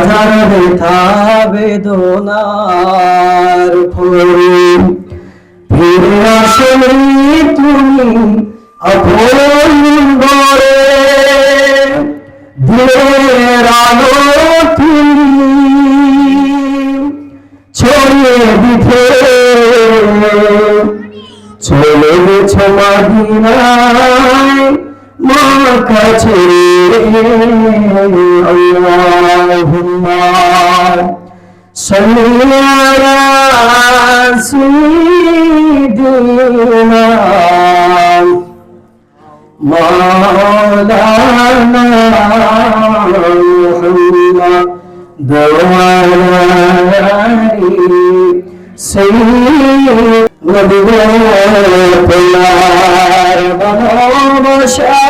হাজার ব্যথা বেদনার ফলে ফিরে আসলে তুমি আপন বলে দিনের আলো তুমি ছড়িয়ে দিতে চলে গেছ মাদিনায় كثير اللهم صل على سيدنا مولانا محمد وعلى سيدنا نبينا بلا بلا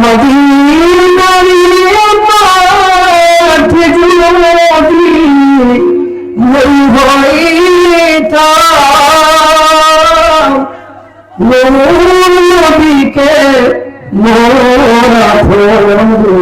Madi No, no, no, no,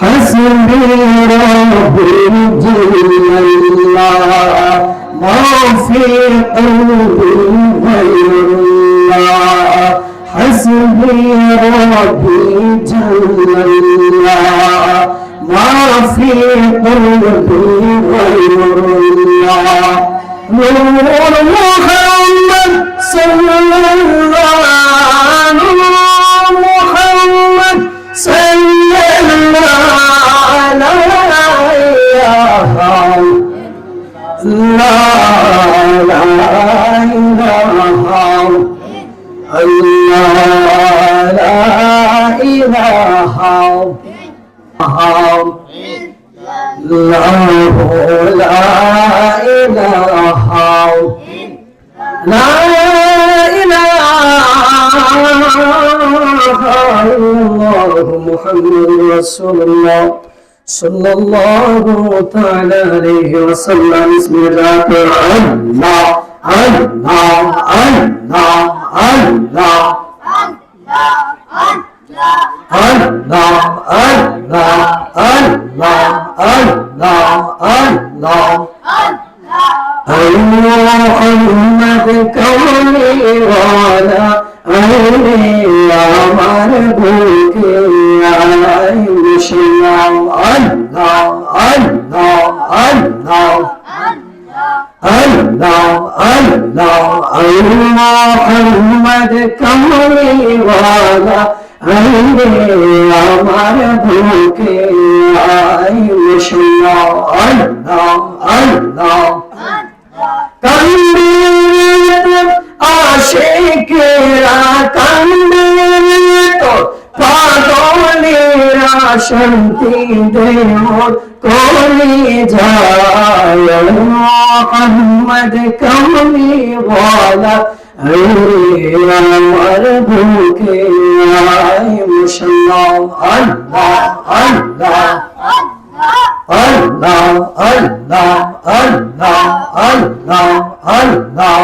حسبي ربي جل الله ما في قلبي غير الله حسبي ربي جل الله ما في قلبي غير الله نور محمد صلى الله نور محمد صلى الله عليه لا لا إله الله لا إله لا إله لا إله الله. محمد رسول الله. صلى الله تعالى عليه وسلم. بسم الله. الله. الله. الله أمة كوني ولا عيني আমার বুকে আল্লাহ আল্লাহ আল্লাহ আল্লাহ আল্লাহ আল্লাহ মোহাম্মদ কামলি ওয়ালা আমার বুকে আই মুসল্লাহ আল্লাহ আল্লাহ। কান্দে আশেকেরা কান্দে তো পাগলেরা শান্তি দেওর কোলে যায় মোহাম্মদ কমলি ওয়ালা আমার বুকে মুসলমান আল্লাহ আল্লাহ আল্লাহ আল্লাহ আল্লাহ আল্লাহ আল্লাহ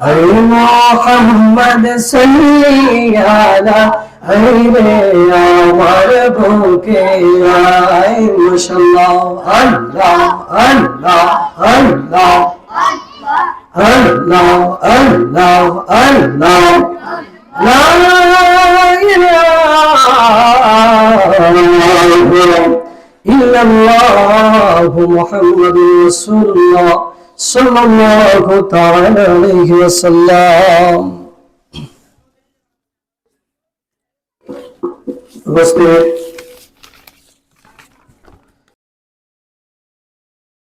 اے محمد صلی علی غیر عمر بھوکے آئے ماشاءاللہ اللہ اللہ اللہ আল্লাহ আল্লাহ আল্লাহ আল্লাহ لا إله إلا الله محمد رسول الله صلى الله تعالى عليه وسلم উপস্থিত